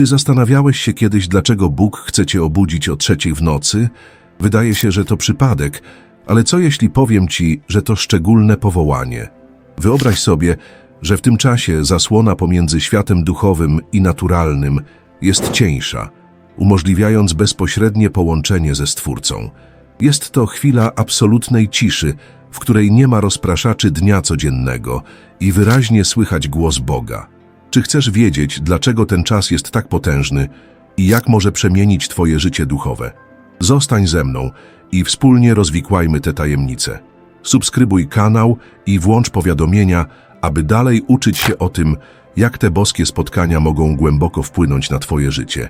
Czy zastanawiałeś się kiedyś, dlaczego Bóg chce cię obudzić o trzeciej w nocy? Wydaje się, że to przypadek, ale co jeśli powiem ci, że to szczególne powołanie? Wyobraź sobie, że w tym czasie zasłona pomiędzy światem duchowym i naturalnym jest cieńsza, umożliwiając bezpośrednie połączenie ze Stwórcą. Jest to chwila absolutnej ciszy, w której nie ma rozpraszaczy dnia codziennego i wyraźnie słychać głos Boga. Czy chcesz wiedzieć, dlaczego ten czas jest tak potężny i jak może przemienić Twoje życie duchowe? Zostań ze mną i wspólnie rozwikłajmy te tajemnice. Subskrybuj kanał i włącz powiadomienia, aby dalej uczyć się o tym, jak te boskie spotkania mogą głęboko wpłynąć na Twoje życie.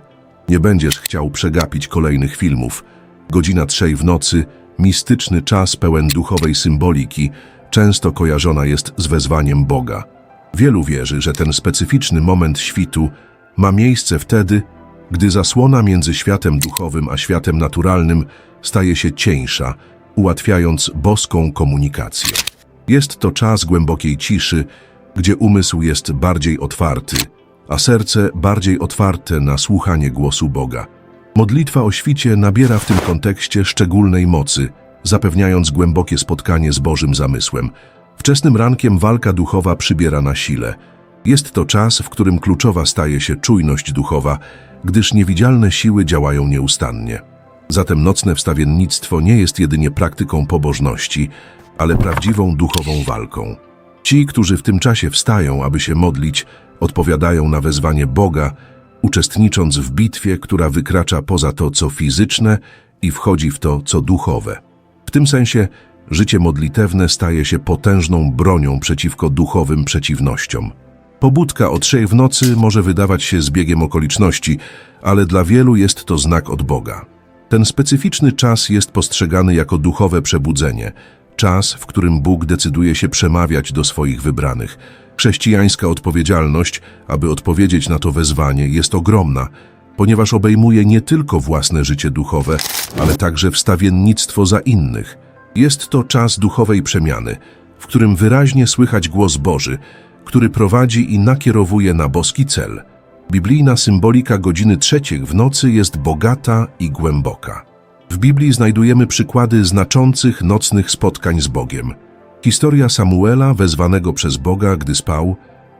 Nie będziesz chciał przegapić kolejnych filmów. Godzina trzej w nocy, mistyczny czas pełen duchowej symboliki, często kojarzona jest z wezwaniem Boga. Wielu wierzy, że ten specyficzny moment świtu ma miejsce wtedy, gdy zasłona między światem duchowym a światem naturalnym staje się cieńsza, ułatwiając boską komunikację. Jest to czas głębokiej ciszy, gdzie umysł jest bardziej otwarty, a serce bardziej otwarte na słuchanie głosu Boga. Modlitwa o świcie nabiera w tym kontekście szczególnej mocy, zapewniając głębokie spotkanie z Bożym zamysłem. Wczesnym rankiem walka duchowa przybiera na sile. Jest to czas, w którym kluczowa staje się czujność duchowa, gdyż niewidzialne siły działają nieustannie. Zatem nocne wstawiennictwo nie jest jedynie praktyką pobożności, ale prawdziwą duchową walką. Ci, którzy w tym czasie wstają, aby się modlić, odpowiadają na wezwanie Boga, uczestnicząc w bitwie, która wykracza poza to, co fizyczne i wchodzi w to, co duchowe. W tym sensie życie modlitewne staje się potężną bronią przeciwko duchowym przeciwnościom. Pobudka o trzej w nocy może wydawać się zbiegiem okoliczności, ale dla wielu jest to znak od Boga. Ten specyficzny czas jest postrzegany jako duchowe przebudzenie, czas, w którym Bóg decyduje się przemawiać do swoich wybranych. Chrześcijańska odpowiedzialność, aby odpowiedzieć na to wezwanie, jest ogromna, ponieważ obejmuje nie tylko własne życie duchowe, ale także wstawiennictwo za innych. Jest to czas duchowej przemiany, w którym wyraźnie słychać głos Boży, który prowadzi i nakierowuje na boski cel. Biblijna symbolika godziny trzeciej w nocy jest bogata i głęboka. W Biblii znajdujemy przykłady znaczących nocnych spotkań z Bogiem. Historia Samuela, wezwanego przez Boga, gdy spał,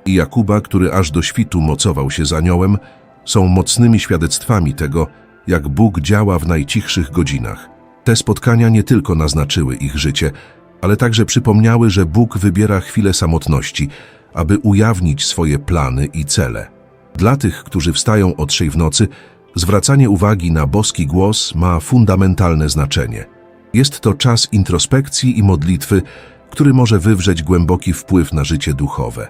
i Jakuba, który aż do świtu mocował się z aniołem, są mocnymi świadectwami tego, jak Bóg działa w najcichszych godzinach. Te spotkania nie tylko naznaczyły ich życie, ale także przypomniały, że Bóg wybiera chwilę samotności, aby ujawnić swoje plany i cele. Dla tych, którzy wstają o trzej w nocy, zwracanie uwagi na boski głos ma fundamentalne znaczenie. Jest to czas introspekcji i modlitwy, który może wywrzeć głęboki wpływ na życie duchowe.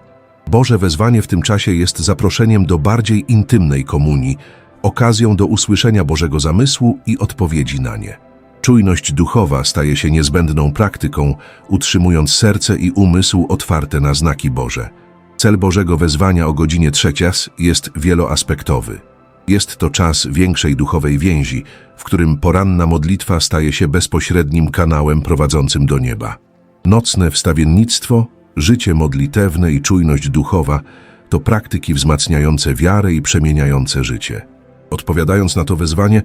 Boże wezwanie w tym czasie jest zaproszeniem do bardziej intymnej komunii, okazją do usłyszenia Bożego zamysłu i odpowiedzi na nie. Czujność duchowa staje się niezbędną praktyką, utrzymując serce i umysł otwarte na znaki Boże. Cel Bożego wezwania o godzinie trzecias jest wieloaspektowy. Jest to czas większej duchowej więzi, w którym poranna modlitwa staje się bezpośrednim kanałem prowadzącym do nieba. Nocne wstawiennictwo, życie modlitewne i czujność duchowa to praktyki wzmacniające wiarę i przemieniające życie. Odpowiadając na to wezwanie,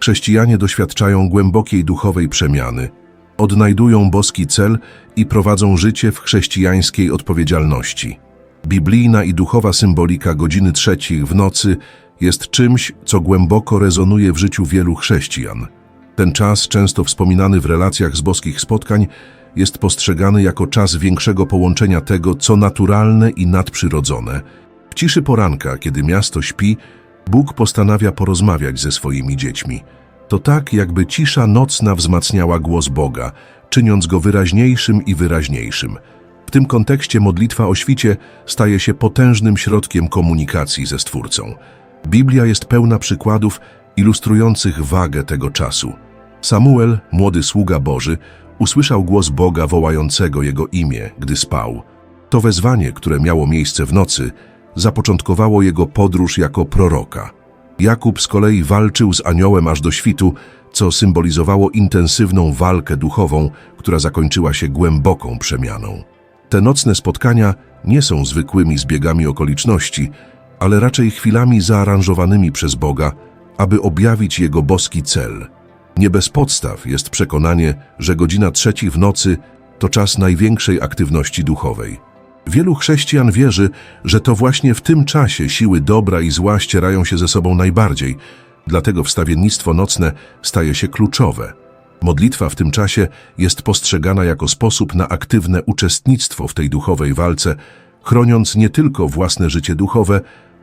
chrześcijanie doświadczają głębokiej duchowej przemiany, odnajdują boski cel i prowadzą życie w chrześcijańskiej odpowiedzialności. Biblijna i duchowa symbolika godziny trzeciej w nocy jest czymś, co głęboko rezonuje w życiu wielu chrześcijan. Ten czas, często wspominany w relacjach z boskich spotkań, jest postrzegany jako czas większego połączenia tego, co naturalne i nadprzyrodzone. W ciszy poranka, kiedy miasto śpi, Bóg postanawia porozmawiać ze swoimi dziećmi. To tak, jakby cisza nocna wzmacniała głos Boga, czyniąc go wyraźniejszym i wyraźniejszym. W tym kontekście modlitwa o świcie staje się potężnym środkiem komunikacji ze Stwórcą. Biblia jest pełna przykładów ilustrujących wagę tego czasu. Samuel, młody sługa Boży, usłyszał głos Boga wołającego jego imię, gdy spał. To wezwanie, które miało miejsce w nocy, zapoczątkowało jego podróż jako proroka. Jakub z kolei walczył z aniołem aż do świtu, co symbolizowało intensywną walkę duchową, która zakończyła się głęboką przemianą. Te nocne spotkania nie są zwykłymi zbiegami okoliczności, ale raczej chwilami zaaranżowanymi przez Boga, aby objawić Jego boski cel. Nie bez podstaw jest przekonanie, że godzina trzeci w nocy to czas największej aktywności duchowej. Wielu chrześcijan wierzy, że to właśnie w tym czasie siły dobra i zła ścierają się ze sobą najbardziej, dlatego wstawiennictwo nocne staje się kluczowe. Modlitwa w tym czasie jest postrzegana jako sposób na aktywne uczestnictwo w tej duchowej walce, chroniąc nie tylko własne życie duchowe,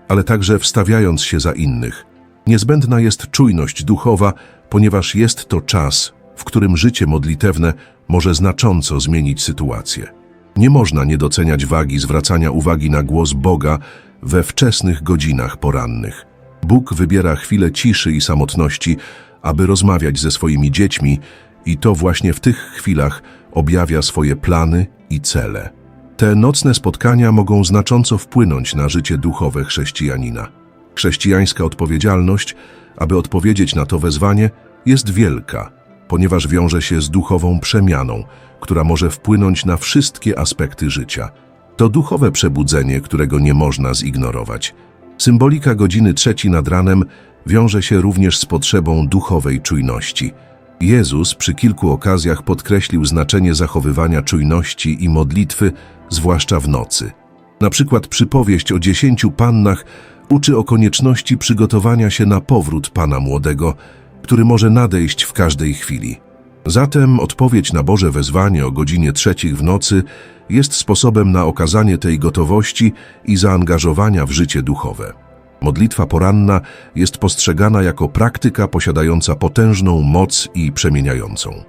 ale także wstawiając się za innych. Niezbędna jest czujność duchowa, ponieważ jest to czas, w którym życie modlitewne może znacząco zmienić sytuację. Nie można nie doceniać wagi zwracania uwagi na głos Boga we wczesnych godzinach porannych. Bóg wybiera chwilę ciszy i samotności, aby rozmawiać ze swoimi dziećmi i to właśnie w tych chwilach objawia swoje plany i cele. Te nocne spotkania mogą znacząco wpłynąć na życie duchowe chrześcijanina. Chrześcijańska odpowiedzialność, aby odpowiedzieć na to wezwanie, jest wielka, ponieważ wiąże się z duchową przemianą, która może wpłynąć na wszystkie aspekty życia. To duchowe przebudzenie, którego nie można zignorować. Symbolika godziny trzeci nad ranem wiąże się również z potrzebą duchowej czujności. Jezus przy kilku okazjach podkreślił znaczenie zachowywania czujności i modlitwy, zwłaszcza w nocy. Na przykład przypowieść o dziesięciu pannach uczy o konieczności przygotowania się na powrót Pana Młodego, który może nadejść w każdej chwili. Zatem odpowiedź na Boże wezwanie o godzinie trzecich w nocy jest sposobem na okazanie tej gotowości i zaangażowania w życie duchowe. Modlitwa poranna jest postrzegana jako praktyka posiadająca potężną moc i przemieniającą.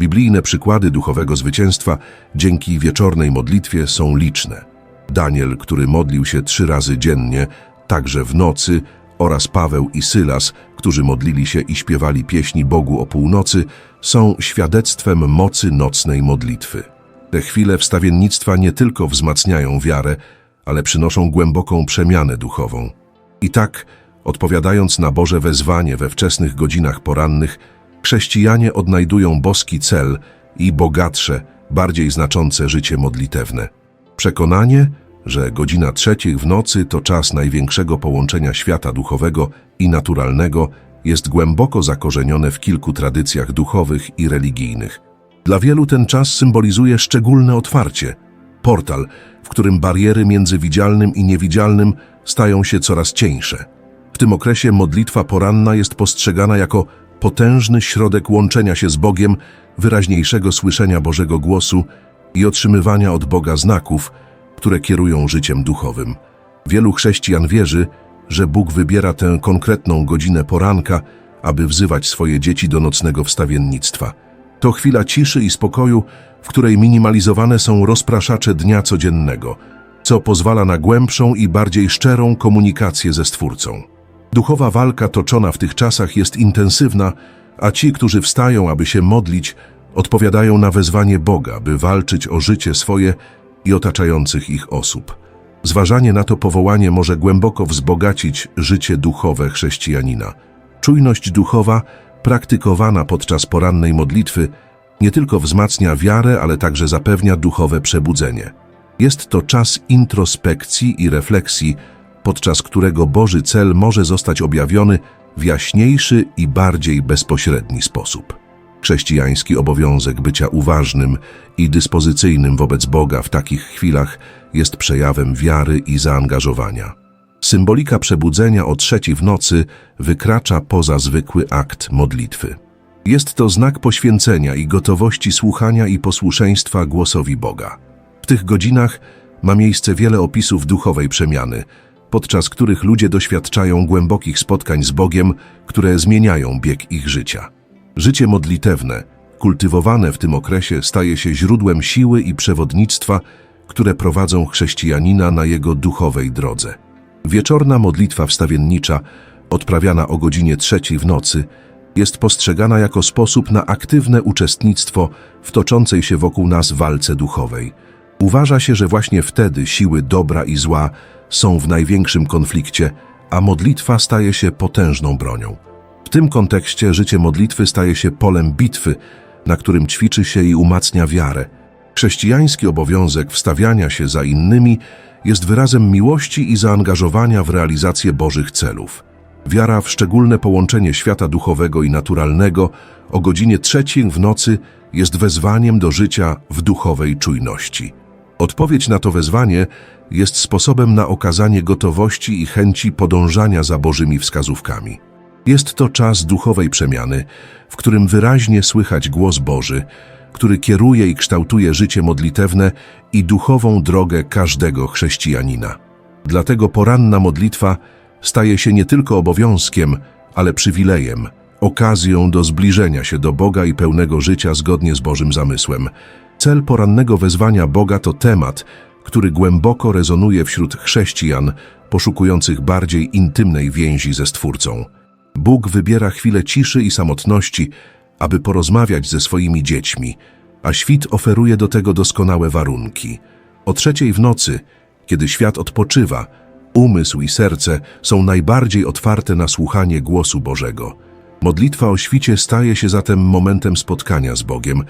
Biblijne przykłady duchowego zwycięstwa dzięki wieczornej modlitwie są liczne. Daniel, który modlił się trzy razy dziennie, także w nocy, oraz Paweł i Sylas, którzy modlili się i śpiewali pieśni Bogu o północy, są świadectwem mocy nocnej modlitwy. Te chwile wstawiennictwa nie tylko wzmacniają wiarę, ale przynoszą głęboką przemianę duchową. I tak, odpowiadając na Boże wezwanie we wczesnych godzinach porannych, chrześcijanie odnajdują boski cel i bogatsze, bardziej znaczące życie modlitewne. Przekonanie, że godzina trzeciej w nocy to czas największego połączenia świata duchowego i naturalnego, jest głęboko zakorzenione w kilku tradycjach duchowych i religijnych. Dla wielu ten czas symbolizuje szczególne otwarcie, portal, w którym bariery między widzialnym i niewidzialnym stają się coraz cieńsze. W tym okresie modlitwa poranna jest postrzegana jako potężny środek łączenia się z Bogiem, wyraźniejszego słyszenia Bożego głosu i otrzymywania od Boga znaków, które kierują życiem duchowym. Wielu chrześcijan wierzy, że Bóg wybiera tę konkretną godzinę poranka, aby wzywać swoje dzieci do nocnego wstawiennictwa. To chwila ciszy i spokoju, w której minimalizowane są rozpraszacze dnia codziennego, co pozwala na głębszą i bardziej szczerą komunikację ze Stwórcą. Duchowa walka toczona w tych czasach jest intensywna, a ci, którzy wstają, aby się modlić, odpowiadają na wezwanie Boga, by walczyć o życie swoje i otaczających ich osób. Zważanie na to powołanie może głęboko wzbogacić życie duchowe chrześcijanina. Czujność duchowa, praktykowana podczas porannej modlitwy, nie tylko wzmacnia wiarę, ale także zapewnia duchowe przebudzenie. Jest to czas introspekcji i refleksji, podczas którego Boży cel może zostać objawiony w jaśniejszy i bardziej bezpośredni sposób. Chrześcijański obowiązek bycia uważnym i dyspozycyjnym wobec Boga w takich chwilach jest przejawem wiary i zaangażowania. Symbolika przebudzenia o trzeciej w nocy wykracza poza zwykły akt modlitwy. Jest to znak poświęcenia i gotowości słuchania i posłuszeństwa głosowi Boga. W tych godzinach ma miejsce wiele opisów duchowej przemiany, podczas których ludzie doświadczają głębokich spotkań z Bogiem, które zmieniają bieg ich życia. Życie modlitewne, kultywowane w tym okresie, staje się źródłem siły i przewodnictwa, które prowadzą chrześcijanina na jego duchowej drodze. Wieczorna modlitwa wstawiennicza, odprawiana o godzinie trzeciej w nocy, jest postrzegana jako sposób na aktywne uczestnictwo w toczącej się wokół nas walce duchowej. Uważa się, że właśnie wtedy siły dobra i zła są w największym konflikcie, a modlitwa staje się potężną bronią. Tym kontekście życie modlitwy staje się polem bitwy, na którym ćwiczy się i umacnia wiarę. Chrześcijański obowiązek wstawiania się za innymi jest wyrazem miłości i zaangażowania w realizację Bożych celów. Wiara w szczególne połączenie świata duchowego i naturalnego o godzinie trzeciej w nocy jest wezwaniem do życia w duchowej czujności. Odpowiedź na to wezwanie jest sposobem na okazanie gotowości i chęci podążania za Bożymi wskazówkami. Jest to czas duchowej przemiany, w którym wyraźnie słychać głos Boży, który kieruje i kształtuje życie modlitewne i duchową drogę każdego chrześcijanina. Dlatego poranna modlitwa staje się nie tylko obowiązkiem, ale przywilejem, okazją do zbliżenia się do Boga i pełnego życia zgodnie z Bożym zamysłem. Cel porannego wezwania Boga to temat, który głęboko rezonuje wśród chrześcijan poszukujących bardziej intymnej więzi ze Stwórcą. Bóg wybiera chwilę ciszy i samotności, aby porozmawiać ze swoimi dziećmi, a świt oferuje do tego doskonałe warunki. O trzeciej w nocy, kiedy świat odpoczywa, umysł i serce są najbardziej otwarte na słuchanie głosu Bożego. Modlitwa o świcie staje się zatem momentem spotkania z Bogiem,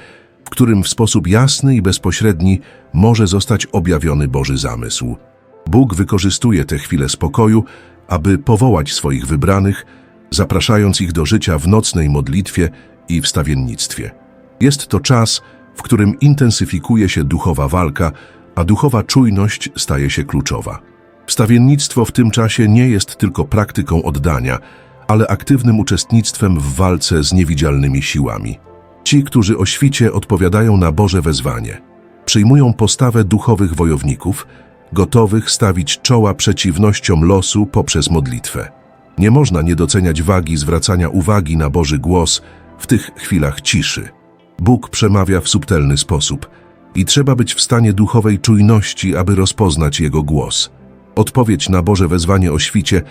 w którym w sposób jasny i bezpośredni może zostać objawiony Boży zamysł. Bóg wykorzystuje te chwile spokoju, aby powołać swoich wybranych, zapraszając ich do życia w nocnej modlitwie i wstawiennictwie. Jest to czas, w którym intensyfikuje się duchowa walka, a duchowa czujność staje się kluczowa. Wstawiennictwo w tym czasie nie jest tylko praktyką oddania, ale aktywnym uczestnictwem w walce z niewidzialnymi siłami. Ci, którzy o świcie odpowiadają na Boże wezwanie, przyjmują postawę duchowych wojowników, gotowych stawić czoła przeciwnościom losu poprzez modlitwę. Nie można nie doceniać wagi zwracania uwagi na Boży głos w tych chwilach ciszy. Bóg przemawia w subtelny sposób i trzeba być w stanie duchowej czujności, aby rozpoznać Jego głos. Odpowiedź na Boże wezwanie o świcie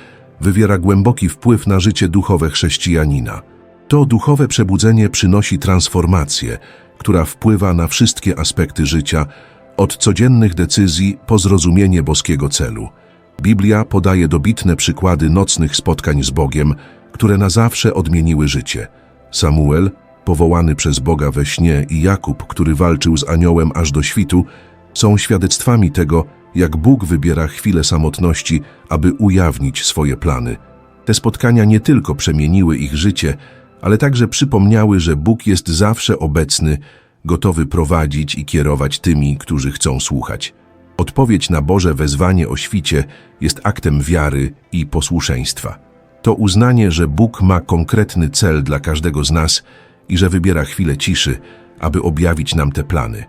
wywiera głęboki wpływ na życie duchowe chrześcijanina. To duchowe przebudzenie przynosi transformację, która wpływa na wszystkie aspekty życia, od codziennych decyzji po zrozumienie boskiego celu. Biblia podaje dobitne przykłady nocnych spotkań z Bogiem, które na zawsze odmieniły życie. Samuel, powołany przez Boga we śnie i Jakub, który walczył z aniołem aż do świtu, są świadectwami tego, jak Bóg wybiera chwilę samotności, aby ujawnić swoje plany. Te spotkania nie tylko przemieniły ich życie, ale także przypomniały, że Bóg jest zawsze obecny, gotowy prowadzić i kierować tymi, którzy chcą słuchać. Odpowiedź na Boże wezwanie o świcie jest aktem wiary i posłuszeństwa. To uznanie, że Bóg ma konkretny cel dla każdego z nas i że wybiera chwilę ciszy, aby objawić nam te plany.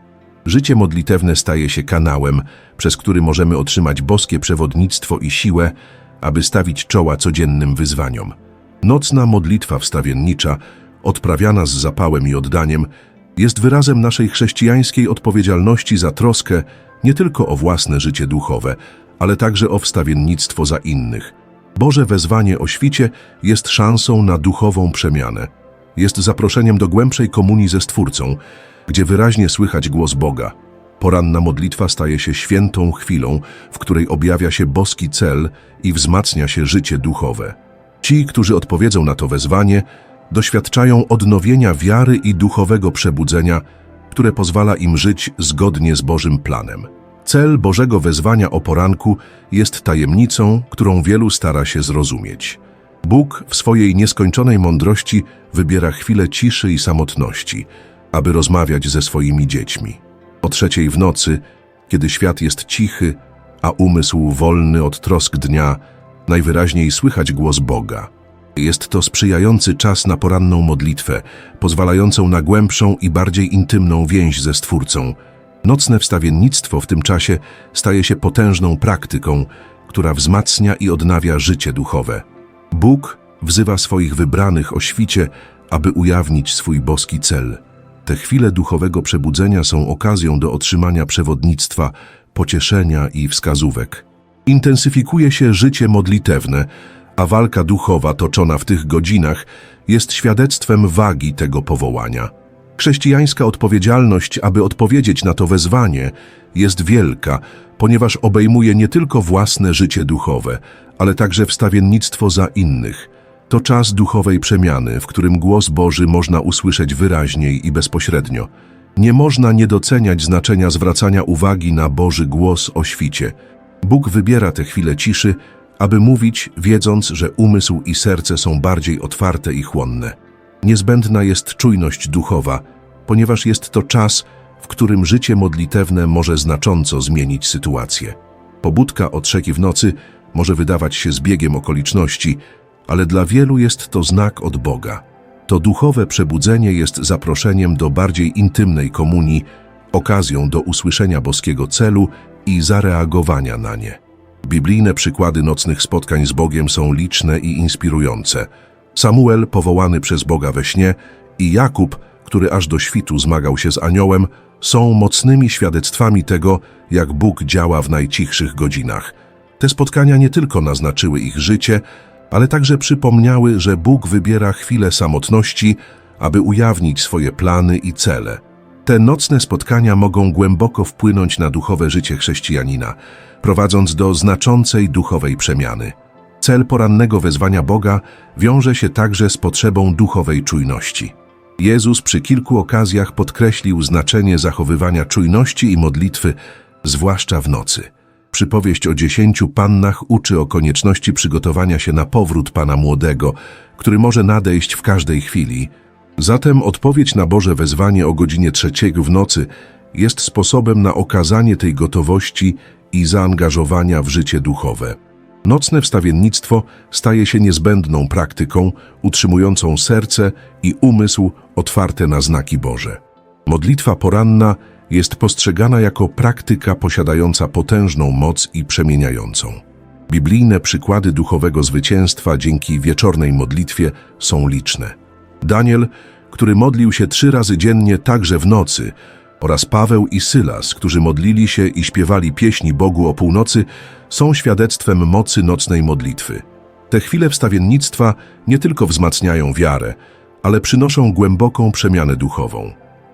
Życie modlitewne staje się kanałem, przez który możemy otrzymać boskie przewodnictwo i siłę, aby stawić czoła codziennym wyzwaniom. Nocna modlitwa wstawiennicza, odprawiana z zapałem i oddaniem, jest wyrazem naszej chrześcijańskiej odpowiedzialności za troskę nie tylko o własne życie duchowe, ale także o wstawiennictwo za innych. Boże wezwanie o świcie jest szansą na duchową przemianę. Jest zaproszeniem do głębszej komunii ze Stwórcą, gdzie wyraźnie słychać głos Boga. Poranna modlitwa staje się świętą chwilą, w której objawia się boski cel i wzmacnia się życie duchowe. Ci, którzy odpowiedzą na to wezwanie, doświadczają odnowienia wiary i duchowego przebudzenia, które pozwala im żyć zgodnie z Bożym planem. Cel Bożego wezwania o poranku jest tajemnicą, którą wielu stara się zrozumieć. Bóg w swojej nieskończonej mądrości wybiera chwilę ciszy i samotności, aby rozmawiać ze swoimi dziećmi. O trzeciej w nocy, kiedy świat jest cichy, a umysł wolny od trosk dnia, najwyraźniej słychać głos Boga. Jest to sprzyjający czas na poranną modlitwę, pozwalającą na głębszą i bardziej intymną więź ze Stwórcą. Nocne wstawiennictwo w tym czasie staje się potężną praktyką, która wzmacnia i odnawia życie duchowe. Bóg wzywa swoich wybranych o świcie, aby ujawnić swój boski cel. Te chwile duchowego przebudzenia są okazją do otrzymania przewodnictwa, pocieszenia i wskazówek. Intensyfikuje się życie modlitewne, a walka duchowa toczona w tych godzinach jest świadectwem wagi tego powołania. Chrześcijańska odpowiedzialność, aby odpowiedzieć na to wezwanie, jest wielka, ponieważ obejmuje nie tylko własne życie duchowe, ale także wstawiennictwo za innych. To czas duchowej przemiany, w którym głos Boży można usłyszeć wyraźniej i bezpośrednio. Nie można nie doceniać znaczenia zwracania uwagi na Boży głos o świcie. Bóg wybiera te chwile ciszy, aby mówić, wiedząc, że umysł i serce są bardziej otwarte i chłonne. Niezbędna jest czujność duchowa, ponieważ jest to czas, w którym życie modlitewne może znacząco zmienić sytuację. Pobudka o trzeciej w nocy może wydawać się zbiegiem okoliczności, ale dla wielu jest to znak od Boga. To duchowe przebudzenie jest zaproszeniem do bardziej intymnej komunii, okazją do usłyszenia boskiego celu i zareagowania na nie. Biblijne przykłady nocnych spotkań z Bogiem są liczne i inspirujące. Samuel, powołany przez Boga we śnie, i Jakub, który aż do świtu zmagał się z aniołem, są mocnymi świadectwami tego, jak Bóg działa w najcichszych godzinach. Te spotkania nie tylko naznaczyły ich życie, ale także przypomniały, że Bóg wybiera chwilę samotności, aby ujawnić swoje plany i cele. Te nocne spotkania mogą głęboko wpłynąć na duchowe życie chrześcijanina, prowadząc do znaczącej duchowej przemiany. Cel porannego wezwania Boga wiąże się także z potrzebą duchowej czujności. Jezus przy kilku okazjach podkreślił znaczenie zachowywania czujności i modlitwy, zwłaszcza w nocy. Przypowieść o dziesięciu pannach uczy o konieczności przygotowania się na powrót Pana Młodego, który może nadejść w każdej chwili. Zatem odpowiedź na Boże wezwanie o godzinie trzeciej w nocy jest sposobem na okazanie tej gotowości i zaangażowania w życie duchowe. Nocne wstawiennictwo staje się niezbędną praktyką utrzymującą serce i umysł otwarte na znaki Boże. Modlitwa poranna jest postrzegana jako praktyka posiadająca potężną moc i przemieniającą. Biblijne przykłady duchowego zwycięstwa dzięki wieczornej modlitwie są liczne. Daniel, który modlił się trzy razy dziennie także w nocy, oraz Paweł i Sylas, którzy modlili się i śpiewali pieśni Bogu o północy, są świadectwem mocy nocnej modlitwy. Te chwile wstawiennictwa nie tylko wzmacniają wiarę, ale przynoszą głęboką przemianę duchową.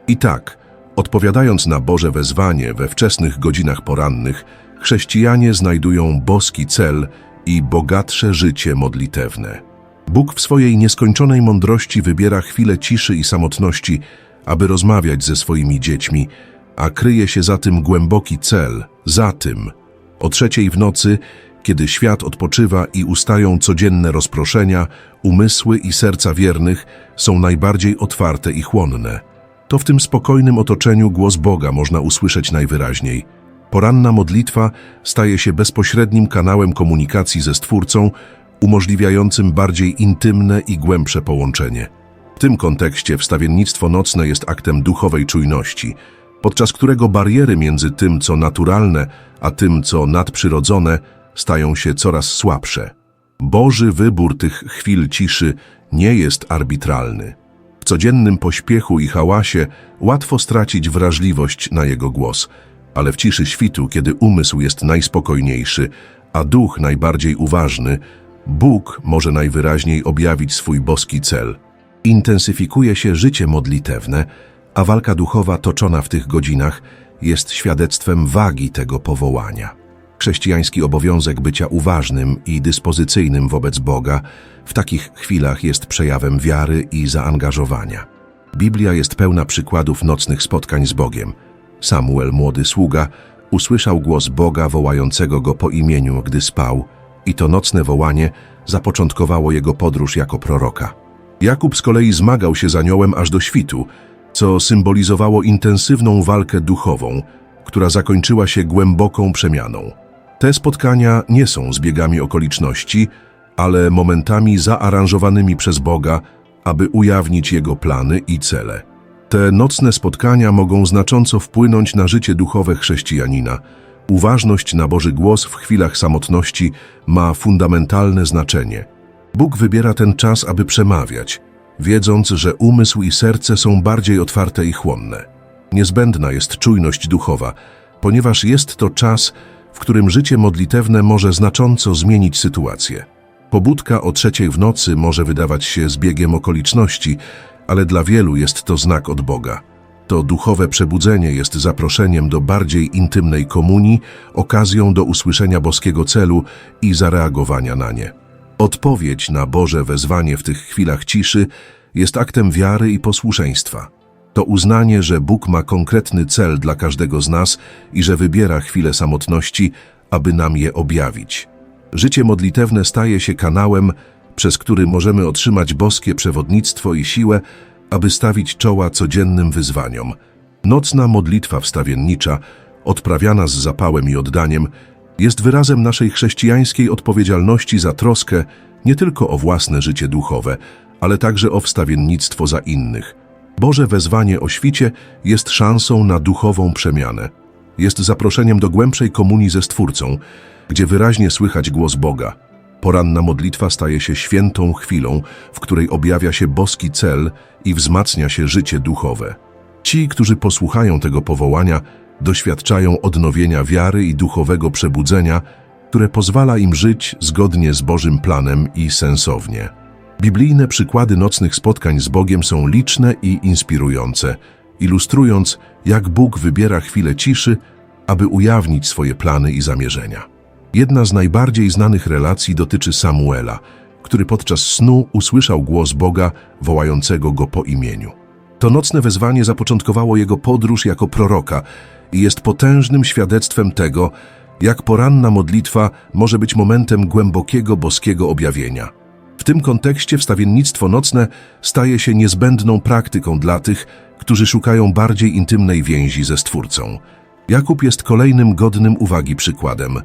I tak, odpowiadając na Boże wezwanie we wczesnych godzinach porannych, chrześcijanie znajdują boski cel i bogatsze życie modlitewne. Bóg w swojej nieskończonej mądrości wybiera chwile ciszy i samotności, aby rozmawiać ze swoimi dziećmi, a kryje się za tym głęboki cel, za tym. O trzeciej w nocy, kiedy świat odpoczywa i ustają codzienne rozproszenia, umysły i serca wiernych są najbardziej otwarte i chłonne. To w tym spokojnym otoczeniu głos Boga można usłyszeć najwyraźniej. Poranna modlitwa staje się bezpośrednim kanałem komunikacji ze Stwórcą, umożliwiającym bardziej intymne i głębsze połączenie. W tym kontekście wstawiennictwo nocne jest aktem duchowej czujności, podczas którego bariery między tym, co naturalne, a tym, co nadprzyrodzone, stają się coraz słabsze. Boży wybór tych chwil ciszy nie jest arbitralny. W codziennym pośpiechu i hałasie łatwo stracić wrażliwość na jego głos, ale w ciszy świtu, kiedy umysł jest najspokojniejszy, a duch najbardziej uważny, Bóg może najwyraźniej objawić swój boski cel – Intensyfikuje się życie modlitewne, a walka duchowa toczona w tych godzinach jest świadectwem wagi tego powołania. Chrześcijański obowiązek bycia uważnym i dyspozycyjnym wobec Boga w takich chwilach jest przejawem wiary i zaangażowania. Biblia jest pełna przykładów nocnych spotkań z Bogiem. Samuel, młody sługa, usłyszał głos Boga wołającego go po imieniu, gdy spał, i to nocne wołanie zapoczątkowało jego podróż jako proroka. Jakub z kolei zmagał się z aniołem aż do świtu, co symbolizowało intensywną walkę duchową, która zakończyła się głęboką przemianą. Te spotkania nie są zbiegami okoliczności, ale momentami zaaranżowanymi przez Boga, aby ujawnić Jego plany i cele. Te nocne spotkania mogą znacząco wpłynąć na życie duchowe chrześcijanina. Uważność na Boży głos w chwilach samotności ma fundamentalne znaczenie – Bóg wybiera ten czas, aby przemawiać, wiedząc, że umysł i serce są bardziej otwarte i chłonne. Niezbędna jest czujność duchowa, ponieważ jest to czas, w którym życie modlitewne może znacząco zmienić sytuację. Pobudka o trzeciej w nocy może wydawać się zbiegiem okoliczności, ale dla wielu jest to znak od Boga. To duchowe przebudzenie jest zaproszeniem do bardziej intymnej komunii, okazją do usłyszenia boskiego celu i zareagowania na nie. Odpowiedź na Boże wezwanie w tych chwilach ciszy jest aktem wiary i posłuszeństwa. To uznanie, że Bóg ma konkretny cel dla każdego z nas i że wybiera chwilę samotności, aby nam je objawić. Życie modlitewne staje się kanałem, przez który możemy otrzymać boskie przewodnictwo i siłę, aby stawić czoła codziennym wyzwaniom. Nocna modlitwa wstawiennicza, odprawiana z zapałem i oddaniem, jest wyrazem naszej chrześcijańskiej odpowiedzialności za troskę nie tylko o własne życie duchowe, ale także o wstawiennictwo za innych. Boże wezwanie o świcie jest szansą na duchową przemianę. Jest zaproszeniem do głębszej komunii ze Stwórcą, gdzie wyraźnie słychać głos Boga. Poranna modlitwa staje się świętą chwilą, w której objawia się boski cel i wzmacnia się życie duchowe. Ci, którzy posłuchają tego powołania, doświadczają odnowienia wiary i duchowego przebudzenia, które pozwala im żyć zgodnie z Bożym planem i sensownie. Biblijne przykłady nocnych spotkań z Bogiem są liczne i inspirujące, ilustrując, jak Bóg wybiera chwilę ciszy, aby ujawnić swoje plany i zamierzenia. Jedna z najbardziej znanych relacji dotyczy Samuela, który podczas snu usłyszał głos Boga wołającego go po imieniu. To nocne wezwanie zapoczątkowało jego podróż jako proroka i jest potężnym świadectwem tego, jak poranna modlitwa może być momentem głębokiego boskiego objawienia. W tym kontekście wstawiennictwo nocne staje się niezbędną praktyką dla tych, którzy szukają bardziej intymnej więzi ze Stwórcą. Jakub jest kolejnym godnym uwagi przykładem.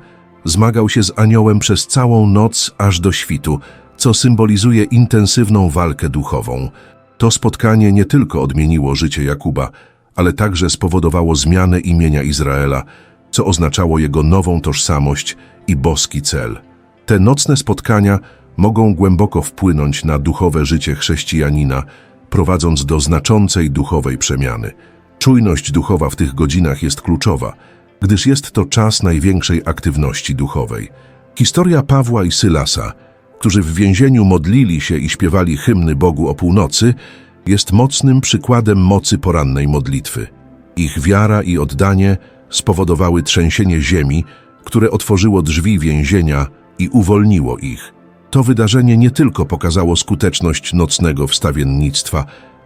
Zmagał się z aniołem przez całą noc aż do świtu, co symbolizuje intensywną walkę duchową. To spotkanie nie tylko odmieniło życie Jakuba, ale także spowodowało zmianę imienia Izraela, co oznaczało jego nową tożsamość i boski cel. Te nocne spotkania mogą głęboko wpłynąć na duchowe życie chrześcijanina, prowadząc do znaczącej duchowej przemiany. Czujność duchowa w tych godzinach jest kluczowa, gdyż jest to czas największej aktywności duchowej. Historia Pawła i Sylasa, którzy w więzieniu modlili się i śpiewali hymny Bogu o północy, jest mocnym przykładem mocy porannej modlitwy. Ich wiara i oddanie spowodowały trzęsienie ziemi, które otworzyło drzwi więzienia i uwolniło ich. To wydarzenie nie tylko pokazało skuteczność nocnego wstawiennictwa,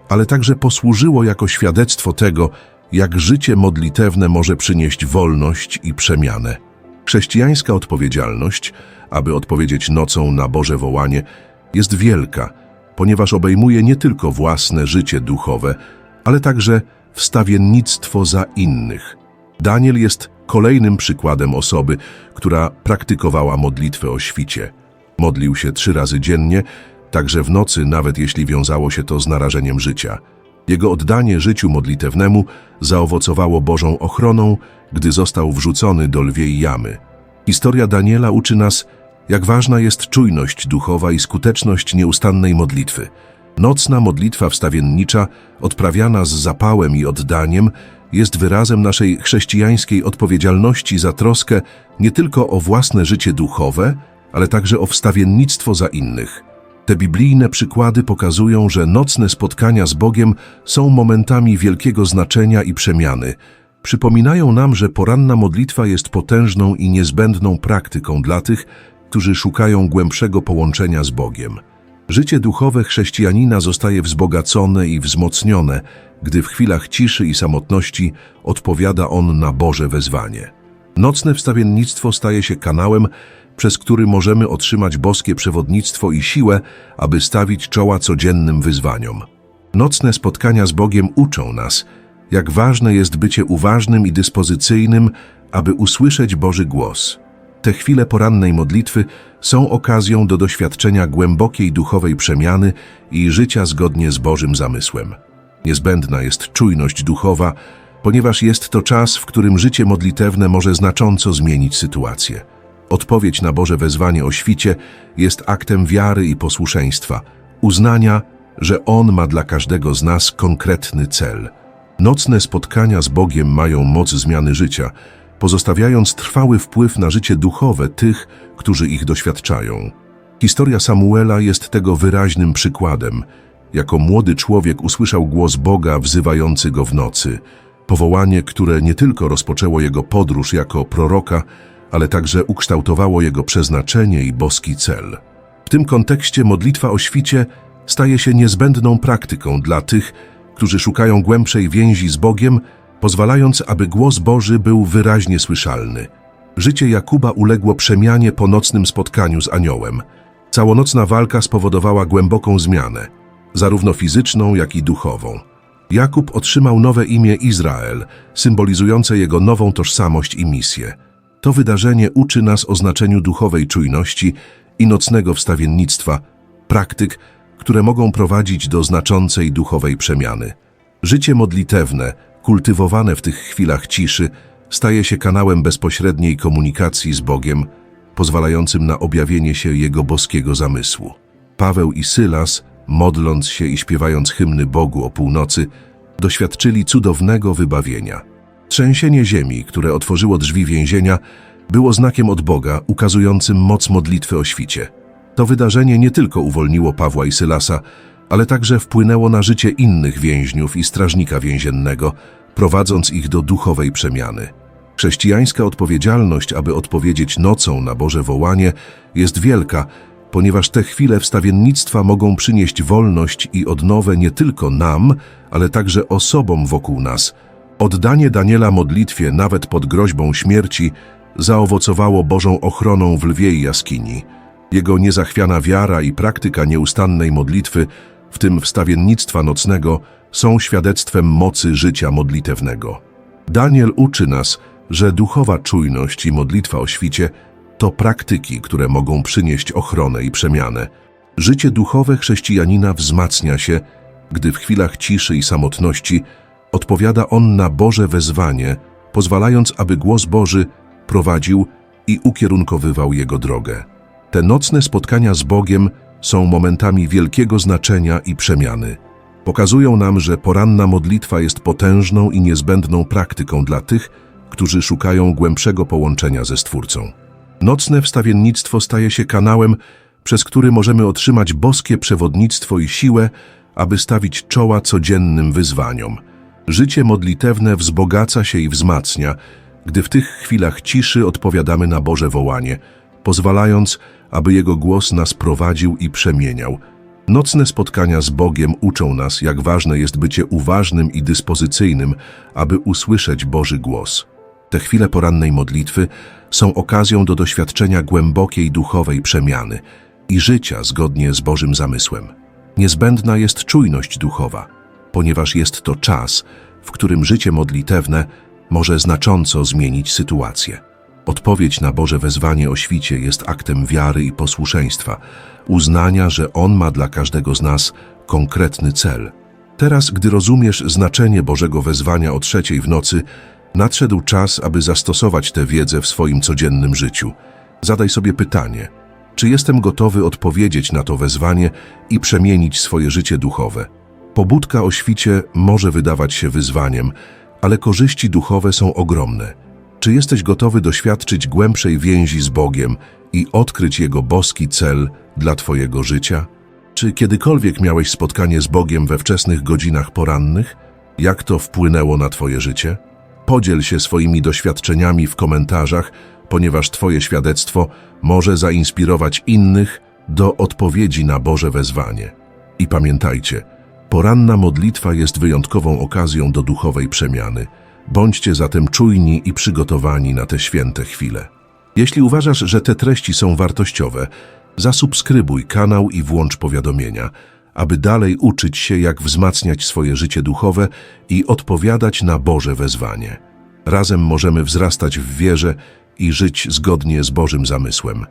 ale także posłużyło jako świadectwo tego, jak życie modlitewne może przynieść wolność i przemianę. Chrześcijańska odpowiedzialność, aby odpowiedzieć nocą na Boże wołanie, jest wielka, ponieważ obejmuje nie tylko własne życie duchowe, ale także wstawiennictwo za innych. Daniel jest kolejnym przykładem osoby, która praktykowała modlitwę o świcie. Modlił się trzy razy dziennie, także w nocy, nawet jeśli wiązało się to z narażeniem życia. Jego oddanie życiu modlitewnemu zaowocowało Bożą ochroną, gdy został wrzucony do lwiej jamy. Historia Daniela uczy nas, jak ważna jest czujność duchowa i skuteczność nieustannej modlitwy. Nocna modlitwa wstawiennicza, odprawiana z zapałem i oddaniem, jest wyrazem naszej chrześcijańskiej odpowiedzialności za troskę nie tylko o własne życie duchowe, ale także o wstawiennictwo za innych. Te biblijne przykłady pokazują, że nocne spotkania z Bogiem są momentami wielkiego znaczenia i przemiany. Przypominają nam, że poranna modlitwa jest potężną i niezbędną praktyką dla tych, którzy szukają głębszego połączenia z Bogiem. Życie duchowe chrześcijanina zostaje wzbogacone i wzmocnione, gdy w chwilach ciszy i samotności odpowiada on na Boże wezwanie. Nocne wstawiennictwo staje się kanałem, przez który możemy otrzymać boskie przewodnictwo i siłę, aby stawić czoła codziennym wyzwaniom. Nocne spotkania z Bogiem uczą nas, jak ważne jest bycie uważnym i dyspozycyjnym, aby usłyszeć Boży głos. Te chwile porannej modlitwy są okazją do doświadczenia głębokiej duchowej przemiany i życia zgodnie z Bożym zamysłem. Niezbędna jest czujność duchowa, ponieważ jest to czas, w którym życie modlitewne może znacząco zmienić sytuację. Odpowiedź na Boże wezwanie o świcie jest aktem wiary i posłuszeństwa, uznania, że On ma dla każdego z nas konkretny cel. Nocne spotkania z Bogiem mają moc zmiany życia, pozostawiając trwały wpływ na życie duchowe tych, którzy ich doświadczają. Historia Samuela jest tego wyraźnym przykładem. Jako młody człowiek usłyszał głos Boga wzywający go w nocy. Powołanie, które nie tylko rozpoczęło jego podróż jako proroka, ale także ukształtowało jego przeznaczenie i boski cel. W tym kontekście modlitwa o świcie staje się niezbędną praktyką dla tych, którzy szukają głębszej więzi z Bogiem, pozwalając, aby głos Boży był wyraźnie słyszalny. Życie Jakuba uległo przemianie po nocnym spotkaniu z aniołem. Całonocna walka spowodowała głęboką zmianę, zarówno fizyczną, jak i duchową. Jakub otrzymał nowe imię Izrael, symbolizujące jego nową tożsamość i misję. To wydarzenie uczy nas o znaczeniu duchowej czujności i nocnego wstawiennictwa, praktyk, które mogą prowadzić do znaczącej duchowej przemiany. Życie modlitewne, kultywowane w tych chwilach ciszy, staje się kanałem bezpośredniej komunikacji z Bogiem, pozwalającym na objawienie się Jego boskiego zamysłu. Paweł i Sylas, modląc się i śpiewając hymny Bogu o północy, doświadczyli cudownego wybawienia. Trzęsienie ziemi, które otworzyło drzwi więzienia, było znakiem od Boga, ukazującym moc modlitwy o świcie. To wydarzenie nie tylko uwolniło Pawła i Sylasa, ale także wpłynęło na życie innych więźniów i strażnika więziennego, prowadząc ich do duchowej przemiany. Chrześcijańska odpowiedzialność, aby odpowiedzieć nocą na Boże wołanie, jest wielka, ponieważ te chwile wstawiennictwa mogą przynieść wolność i odnowę nie tylko nam, ale także osobom wokół nas. Oddanie Daniela modlitwie nawet pod groźbą śmierci zaowocowało Bożą ochroną w lwiej jaskini. Jego niezachwiana wiara i praktyka nieustannej modlitwy, w tym wstawiennictwa nocnego, są świadectwem mocy życia modlitewnego. Daniel uczy nas, że duchowa czujność i modlitwa o świcie to praktyki, które mogą przynieść ochronę i przemianę. Życie duchowe chrześcijanina wzmacnia się, gdy w chwilach ciszy i samotności odpowiada on na Boże wezwanie, pozwalając, aby głos Boży prowadził i ukierunkowywał jego drogę. Te nocne spotkania z Bogiem są momentami wielkiego znaczenia i przemiany. Pokazują nam, że poranna modlitwa jest potężną i niezbędną praktyką dla tych, którzy szukają głębszego połączenia ze Stwórcą. Nocne wstawiennictwo staje się kanałem, przez który możemy otrzymać boskie przewodnictwo i siłę, aby stawić czoła codziennym wyzwaniom. Życie modlitewne wzbogaca się i wzmacnia, gdy w tych chwilach ciszy odpowiadamy na Boże wołanie, pozwalając, aby Jego głos nas prowadził i przemieniał. Nocne spotkania z Bogiem uczą nas, jak ważne jest bycie uważnym i dyspozycyjnym, aby usłyszeć Boży głos. Te chwile porannej modlitwy są okazją do doświadczenia głębokiej duchowej przemiany i życia zgodnie z Bożym zamysłem. Niezbędna jest czujność duchowa, ponieważ jest to czas, w którym życie modlitewne może znacząco zmienić sytuację. Odpowiedź na Boże wezwanie o świcie jest aktem wiary i posłuszeństwa, uznania, że On ma dla każdego z nas konkretny cel. Teraz, gdy rozumiesz znaczenie Bożego wezwania o trzeciej w nocy, nadszedł czas, aby zastosować tę wiedzę w swoim codziennym życiu. Zadaj sobie pytanie, czy jestem gotowy odpowiedzieć na to wezwanie i przemienić swoje życie duchowe? Pobudka o świcie może wydawać się wyzwaniem, ale korzyści duchowe są ogromne. Czy jesteś gotowy doświadczyć głębszej więzi z Bogiem i odkryć Jego boski cel dla Twojego życia? Czy kiedykolwiek miałeś spotkanie z Bogiem we wczesnych godzinach porannych? Jak to wpłynęło na Twoje życie? Podziel się swoimi doświadczeniami w komentarzach, ponieważ Twoje świadectwo może zainspirować innych do odpowiedzi na Boże wezwanie. I pamiętajcie, poranna modlitwa jest wyjątkową okazją do duchowej przemiany. Bądźcie zatem czujni i przygotowani na te święte chwile. Jeśli uważasz, że te treści są wartościowe, zasubskrybuj kanał i włącz powiadomienia, aby dalej uczyć się, jak wzmacniać swoje życie duchowe i odpowiadać na Boże wezwanie. Razem możemy wzrastać w wierze i żyć zgodnie z Bożym zamysłem.